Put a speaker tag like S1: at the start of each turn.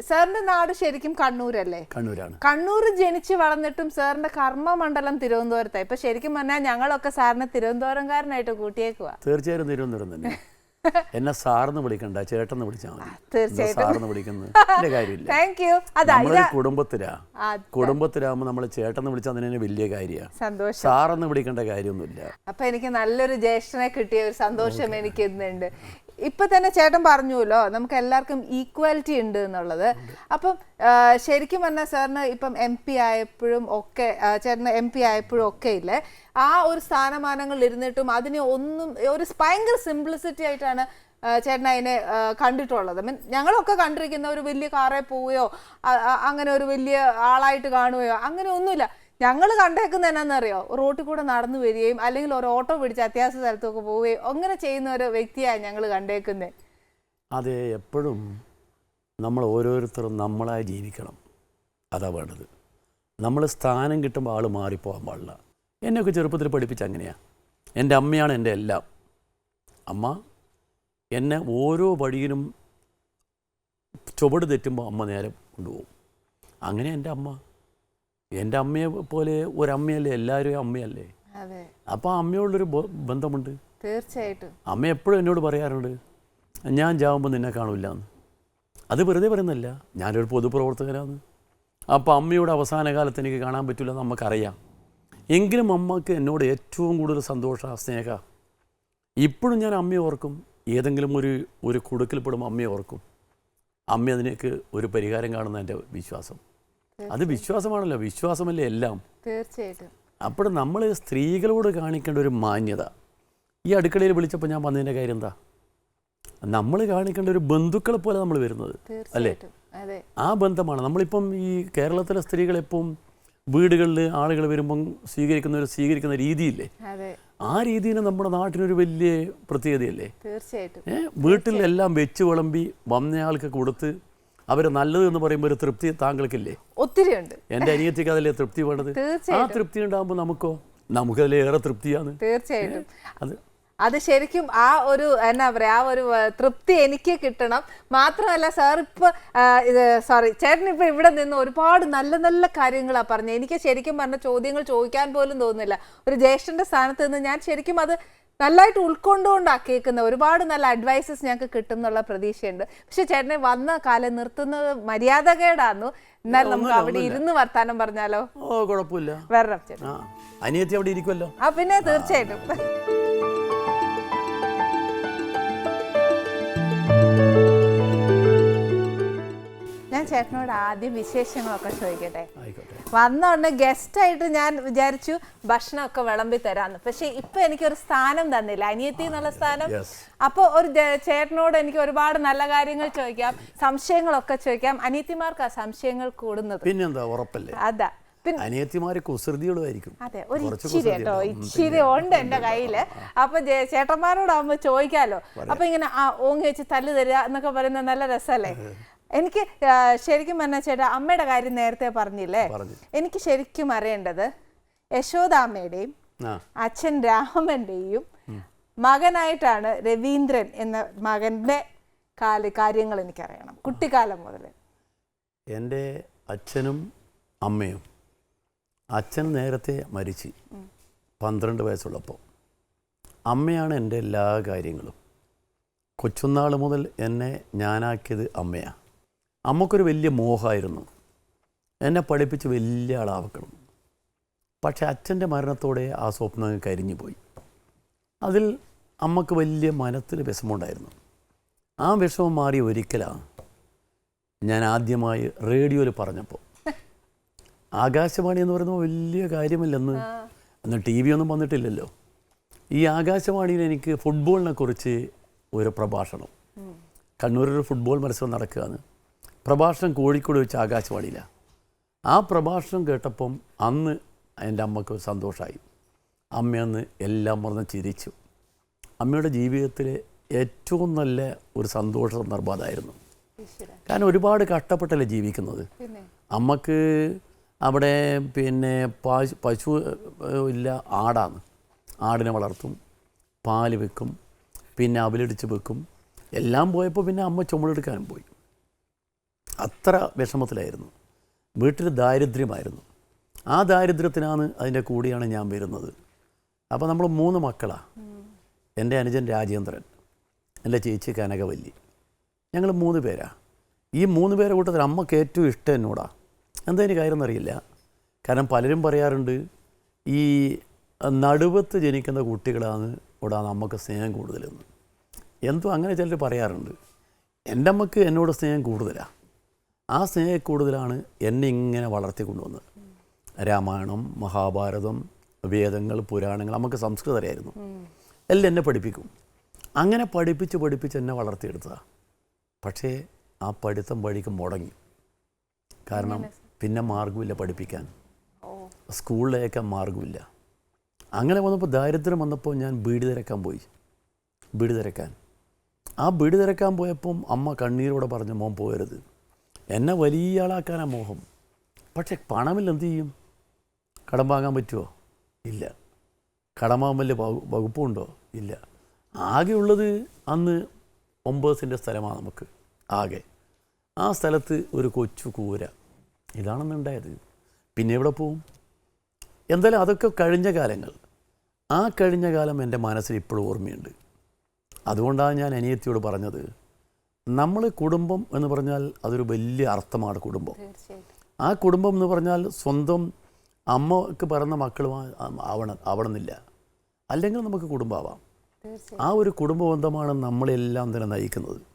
S1: സാറിന്റെ നാട് ശരിക്കും കണ്ണൂരല്ലേ?
S2: കണ്ണൂരാണ്.
S1: കണ്ണൂർ ജനിച്ച് വളർന്നിട്ടും സാറിന്റെ കർമ്മമണ്ഡലം തിരുവനന്തപുരത്തായി ഇപ്പൊ ശരിക്കും പറഞ്ഞാൽ ഞങ്ങളൊക്കെ സാറിനെ തിരുവനന്തപുരംകാരനായിട്ട് കൂട്ടിയേക്കുവാ.
S2: തീർച്ചയായും തിരുവനന്തപുരം തന്നെ. എന്നെ സാറിന്ന് വിളിക്കണ്ട ചേട്ടന്ന് വിളിച്ചാൽ മതി. സാറിന്ന് വിളിക്കുന്നത് എന്റെ കാര്യമില്ല. നമ്മളൊരു കുടുംബത്തിലാ
S1: കുടുംബത്തിലാകുമ്പോ
S2: കുടുംബത്തിലാകുമ്പോൾ നമ്മൾ ചേട്ടന്ന് വിളിച്ചാൽ അതിന് വലിയ കാര്യമാണ് സാറെന്ന് വിളിക്കേണ്ട കാര്യമൊന്നുമില്ല.
S1: അപ്പൊ എനിക്ക് നല്ലൊരു ജ്യേഷ്ഠനെ കിട്ടിയ ഒരു സന്തോഷം എനിക്ക് ഇന്നുണ്ട്. ഇപ്പൊ തന്നെ ചേട്ടൻ പറഞ്ഞുല്ലോ നമുക്ക് എല്ലാവർക്കും ഈക്വാലിറ്റി ഉണ്ട് എന്നുള്ളത്. അപ്പം ശരിക്കും പറഞ്ഞാൽ സാറിന് ഇപ്പം എം പി ആയപ്പോഴും ഒക്കെ ചേട്ടന് എം പി ആയപ്പോഴും ഒക്കെ ഇല്ലേ? ആ ഒരു സ്ഥാനമാനങ്ങളിൽ ഇരുന്നിട്ടും അതിനെ ഒന്നും ഒരു ഭയങ്കര സിംപ്ലിസിറ്റി ആയിട്ടാണ് ആ, ചേട്ടൻ അതിനെ കണ്ടിട്ടുള്ളത്. മീൻ ഞങ്ങളൊക്കെ കണ്ടിരിക്കുന്ന ഒരു വലിയ കാറെ പോവുകയോ അങ്ങനെ ഒരു വലിയ ആളായിട്ട് കാണുകയോ അങ്ങനെ ഒന്നുമില്ല. ഞങ്ങൾ കണ്ടേക്കുന്ന എന്നാന്നറിയോ റോട്ടിൽ കൂടെ നടന്നു വരികയും അല്ലെങ്കിൽ ഒരു ഓട്ടോ പിടിച്ച് അത്യാവശ്യ സ്ഥലത്തൊക്കെ പോവുകയും അങ്ങനെ ചെയ്യുന്ന ഒരു വ്യക്തിയാണ് ഞങ്ങൾ കണ്ടേക്കുന്നത്.
S2: അതെ എപ്പോഴും നമ്മൾ ഓരോരുത്തരും നമ്മളായി ജീവിക്കണം. അതാ വേണ്ടത്. നമ്മൾ സ്ഥാനം കിട്ടുമ്പോൾ ആൾ മാറിപ്പോകാൻ പാടില്ല. എന്നെയൊക്കെ ചെറുപ്പത്തിൽ പഠിപ്പിച്ച അങ്ങനെയാണ് എന്റെ അമ്മയാണ് എന്റെ എല്ലാം. അമ്മ എന്നെ ഓരോ വഴിയിലും ചുവട് തെറ്റുമ്പോൾ അമ്മ നേരെ കൊണ്ടുപോകും. അങ്ങനെ എന്റെ അമ്മ. എന്റെ അമ്മയെ പോലെ ഒരമ്മയല്ലേ എല്ലാവരും അമ്മയല്ലേ? അപ്പോൾ അമ്മയോടുള്ളൊരു ബന്ധമുണ്ട്.
S1: തീർച്ചയായിട്ടും.
S2: അമ്മ എപ്പോഴും എന്നോട് പറയാറുണ്ട് ഞാൻ ചാവുമ്പോൾ നിന്നെ കാണില്ല എന്ന് അത് വെറുതെ പറയുന്നില്ല ഞാനൊരു പൊതുപ്രവർത്തകനാണ്. അപ്പൊ അമ്മയുടെ അവസാന കാലത്ത് എനിക്ക് കാണാൻ പറ്റില്ല നമുക്കറിയാം എങ്കിലും അമ്മയ്ക്ക് എന്നോട് ഏറ്റവും കൂടുതൽ സന്തോഷ സ്നേഹ. ഇപ്പോഴും ഞാൻ അമ്മയെ ഓർക്കും. ഏതെങ്കിലും ഒരു ഒരു കുടുക്കിൽപ്പെടുമ്പോൾ അമ്മയെ ഓർക്കും. അമ്മ അതിനേക്ക് ഒരു പരിഹാരം കാണുന്ന എന്റെ വിശ്വാസം. അത് വിശ്വാസമാണല്ലോ. വിശ്വാസമല്ലേ എല്ലാം?
S1: തീർച്ചയായിട്ടും.
S2: അപ്പോൾ നമ്മൾ സ്ത്രീകളോട് കാണിക്കേണ്ട ഒരു മാന്യത. ഈ അടുക്കളയിൽ വിളിച്ചപ്പോൾ ഞാൻ വന്നതിന്റെ കാര്യം എന്താ? നമ്മൾ കാണിക്കേണ്ട ഒരു ബന്ധുക്കളെ പോലെ നമ്മൾ വരുന്നത്
S1: അല്ലേ?
S2: ആ ബന്ധമാണ്. നമ്മളിപ്പം ഈ കേരളത്തിലെ സ്ത്രീകളെപ്പം വീടുകളിൽ ആളുകൾ വരുമ്പം സ്വീകരിക്കുന്ന ഒരു സ്വീകരിക്കുന്ന രീതിയില്ലേ? ആ രീതിയിൽ നമ്മുടെ നാട്ടിനൊരു വലിയ പ്രത്യേകതയല്ലേ?
S1: തീർച്ചയായിട്ടും.
S2: വീട്ടിലെല്ലാം വെച്ച് വിളമ്പി വന്നയാൾക്ക് കൊടുത്ത് അവർ നല്ലത് എന്ന് പറയുമ്പോൾ ഒരു തൃപ്തി താങ്കൾക്കില്ലേ?
S1: ഒത്തിരി ഉണ്ട്
S2: എന്റെ അനിയത്തിക്ക് അതിലെ തൃപ്തി വേണ്ടത്? ആ തൃപ്തി ഉണ്ടാകുമ്പോൾ നമുക്കോ? നമുക്കതിലേറെ തൃപ്തിയാണ്.
S1: തീർച്ചയായിട്ടും.
S2: അത്
S1: അത് ശരിക്കും ആ ഒരു എന്നാ പറയാ ആ ഒരു തൃപ്തി എനിക്ക് കിട്ടണം. മാത്രമല്ല സാർ ഇപ്പൊ ഇത് സോറി ചേട്ടൻ ഇപ്പൊ ഇവിടെ നിന്ന് ഒരുപാട് നല്ല നല്ല കാര്യങ്ങളാ പറഞ്ഞത് എനിക്ക് ശരിക്കും പറഞ്ഞ ചോദ്യങ്ങൾ ചോദിക്കാൻ പോലും തോന്നുന്നില്ല. ഒരു ജ്യേഷ്ഠന്റെ സ്ഥാനത്ത് നിന്ന് ഞാൻ ശരിക്കും അത് നല്ലതായിട്ട് ഉൾക്കൊണ്ടുകൊണ്ടാ കേൾക്കുന്നത് ഒരുപാട് നല്ല അഡ്വൈസസ് ഞങ്ങൾക്ക് കിട്ടും എന്നുള്ള പ്രതീക്ഷയുണ്ട്. പക്ഷെ ചേട്ടനെ വന്ന കാലം നിർത്തുന്നത് മര്യാദകേടാന്നു. എന്നാൽ നമുക്ക് അവിടെ ഇരുന്ന് വർത്താനം പറഞ്ഞാലോ?
S2: ഓ കുഴപ്പമില്ല.
S1: ചേട്ടൻ.
S2: ആ അനിയത്തി അവിടെ ഇരിക്കുമല്ലോ
S1: ആ പിന്നെ തീർച്ചയായിട്ടും. ചേട്ടനോട് ആദ്യം വിശേഷങ്ങളൊക്കെ ചോദിക്കട്ടെ? വന്നോണ്ട് ഗസ്റ്റ് ആയിട്ട് ഞാൻ വിചാരിച്ചു ഭക്ഷണമൊക്കെ വിളമ്പി തരാന്ന്. പക്ഷെ ഇപ്പൊ എനിക്ക് ഒരു സ്ഥാനം തന്നില്ല. അനിയത്തി എന്നുള്ള സ്ഥാനം.
S2: അപ്പോൾ
S1: അപ്പൊ ഒരു ചേട്ടനോട് എനിക്ക് ഒരുപാട് നല്ല കാര്യങ്ങൾ ചോദിക്കാം സംശയങ്ങളൊക്കെ ചോദിക്കാം. അനിയത്തിമാർക്ക് ആ സംശയങ്ങൾ കൂടുന്നത്.
S2: പിന്നെന്താ ഉറപ്പല്ലേ?
S1: അതാ.
S2: അനിയത്തിമാര് കുസൃതികളുമായിരിക്കും.
S1: അതെ ഒരു ഇച്ചിരി കേട്ടോ ഉണ്ട് എന്റെ കയ്യിൽ. അപ്പൊ ചേട്ടന്മാരോടാകുമ്പോ ചോദിക്കാലോ. അപ്പൊ ഇങ്ങനെ ആ ഓങ്ങി വെച്ച് തല്ല് തരിക എന്നൊക്കെ പറയുന്നത് നല്ല രസമല്ലേ എനിക്ക് ശരിക്കും പറഞ്ഞ ചേട്ടാ അമ്മയുടെ കാര്യം നേരത്തെ പറഞ്ഞില്ലേ? എനിക്ക് ശരിക്കും അറിയേണ്ടത് യശോദാമ്മയുടെയും അച്ഛൻ രാമന്റെയും മകനായിട്ടാണ് രവീന്ദ്രൻ എന്ന മകന്റെ കാല കാര്യങ്ങൾ എനിക്കറിയണം. കുട്ടിക്കാലം മുതൽ
S2: എന്റെ അച്ഛനും അമ്മയും അച്ഛൻ നേരത്തെ മരിച്ചു പന്ത്രണ്ട് വയസ്സുള്ളപ്പോൾ അമ്മയാണ് എന്റെ എല്ലാ കാര്യങ്ങളും. കൊച്ചുനാൾ മുതൽ എന്നെ ഞാനാക്കിയത് അമ്മയാണ്. അമ്മക്കൊരു വലിയ മോഹമായിരുന്നു. എന്നെ പഠിപ്പിച്ച് വലിയ ആളാവക്കണം. പക്ഷേ അച്ഛന്റെ മരണത്തോടെ ആ സ്വപ്നം കരിഞ്ഞു പോയി അതിൽ അമ്മയ്ക്ക് വലിയ മനത്തിൽ വിഷമമുണ്ടായിരുന്നു. ആ വിഷമം മാറി ഒരിക്കലാണ് ഞാൻ ആദ്യമായി റേഡിയോയിൽ പറഞ്ഞപ്പോൾ. ആകാശവാണി എന്ന് പറയുന്നത് വലിയ കാര്യമല്ലെന്ന്. അന്ന് ടി വി ഒന്നും വന്നിട്ടില്ലല്ലോ. ഈ ആകാശവാണിയിൽ എനിക്ക് ഫുട്ബോളിനെ കുറിച്ച് ഒരു പ്രഭാഷണം. കണ്ണൂരൊരു ഫുട്ബോൾ മത്സരം നടക്കുകയാണ്. പ്രഭാഷണം കോഴിക്കോട് വെച്ച് ആകാശവാണിയിലാണ് ആ പ്രഭാഷണം കേട്ടപ്പം അന്ന് എന്റെ അമ്മയ്ക്ക് സന്തോഷമായി അമ്മയന്ന് എല്ലാം മറന്ന് ചിരിച്ചു. അമ്മയുടെ ജീവിതത്തിലെ ഏറ്റവും നല്ല ഒരു സന്തോഷ സന്ദർഭം അതായിരുന്നു കാരണം ഒരുപാട് കഷ്ടപ്പെട്ടല്ലേ ജീവിക്കുന്നത്? അമ്മയ്ക്ക് അവിടെ പിന്നെ പശു പശു ഇല്ല ആടാണ്. ആടിനെ വളർത്തും പാൽ വെക്കും പിന്നെ അവലടിച്ച് വെക്കും. എല്ലാം പോയപ്പോൾ പിന്നെ അമ്മ ചുമടെടുക്കാനും പോയി. അത്ര വിഷമത്തിലായിരുന്നു. വീട്ടിൽ ദാരിദ്ര്യമായിരുന്നു. ആ ദാരിദ്ര്യത്തിനാണ് അതിന്റെ കൂടിയാണ് ഞാൻ വരുന്നത്. അപ്പോൾ നമ്മൾ മൂന്ന് മക്കളാണ് എന്റെ അനുജൻ രാജേന്ദ്രൻ എന്റെ ചേച്ചി കനകവല്ലി. ഞങ്ങൾ മൂന്ന് പേരാണ് ഈ മൂന്ന് പേരെ കൂട്ടത്തിൽ അമ്മയ്ക്ക് ഏറ്റവും ഇഷ്ടം എന്നോടാ. എന്താ എനിക്ക് കാര്യം എന്നറിയില്ല. കാരണം പലരും പറയാറുണ്ട് ഈ നടുവത്ത് ജനിക്കുന്ന കുട്ടികളാണ് ഇവിടെ നമുക്ക് സ്നേഹം കൂടുതലെന്ന്. എന്തോ അങ്ങനെ ചിലർ പറയാറുണ്ട്. എന്റെ അമ്മയ്ക്ക് എന്നോട് സ്നേഹം കൂടുതലാണ് ആ സ്നേഹക്കൂടുതലാണ് എന്നെ ഇങ്ങനെ വളർത്തിക്കൊണ്ടുവന്നത് രാമായണം മഹാഭാരതം വേദങ്ങൾ പുരാണങ്ങൾ നമുക്ക് സംസ്കൃതം അറിയായിരുന്നു. എല്ലാം എന്നെ പഠിപ്പിക്കും. അങ്ങനെ പഠിപ്പിച്ച് പഠിപ്പിച്ച് എന്നെ വളർത്തിയെടുത്തതാണ് പക്ഷേ ആ പഠിത്തം വഴിക്ക് മുടങ്ങി. കാരണം പിന്നെ മാർഗമില്ല പഠിപ്പിക്കാൻ. സ്കൂളിലേക്ക് മാർഗമില്ല അങ്ങനെ വന്നപ്പോൾ ദാരിദ്ര്യം വന്നപ്പോൾ ഞാൻ ബീഡി തിരക്കാൻ പോയി. ബീഡി തിരക്കാൻ. ആ ബീഡി തിരക്കാൻ പോയപ്പം അമ്മ കണ്ണീരോടെ പറഞ്ഞു മോൻ പോകരുത് എന്നെ വലിയ ആളാക്കാനാ മോഹം. പക്ഷെ പണമില്ല എന്ത് ചെയ്യും? കടം വാങ്ങാൻ പറ്റുമോ ഇല്ല. കടം വാങ്ങാൻ വലിയ വകുപ്പുണ്ടോ? ഇല്ല. ആകെയുള്ളത് അന്ന് ഒമ്പത് സെന്റ് സ്ഥലമാണ് നമുക്ക്. ആകെ. ആ സ്ഥലത്ത് ഒരു കൊച്ചു കൂര. ഇതാണെന്ന് ഉണ്ടായത്. പിന്നെ എവിടെ പോവും? എന്തായാലും അതൊക്കെ കഴിഞ്ഞ കാലങ്ങൾ. ആ കഴിഞ്ഞ കാലം എന്റെ മനസ്സിൽ ഇപ്പോഴും ഓർമ്മയുണ്ട്. അതുകൊണ്ടാണ് ഞാൻ അനിയത്തിയോട് പറഞ്ഞത് നമ്മൾ കുടുംബം എന്ന് പറഞ്ഞാൽ അതൊരു വലിയ അർത്ഥമാണ് കുടുംബം. ആ കുടുംബം എന്ന് പറഞ്ഞാൽ സ്വന്തം അമ്മയ്ക്ക് പറഞ്ഞ മക്കളും ആവണം ആവണമെന്നില്ല. അല്ലെങ്കിൽ നമുക്ക് കുടുംബമാവാം ആ ഒരു കുടുംബ ബന്ധമാണ് നമ്മളെല്ലാം തന്നെ നയിക്കുന്നത്.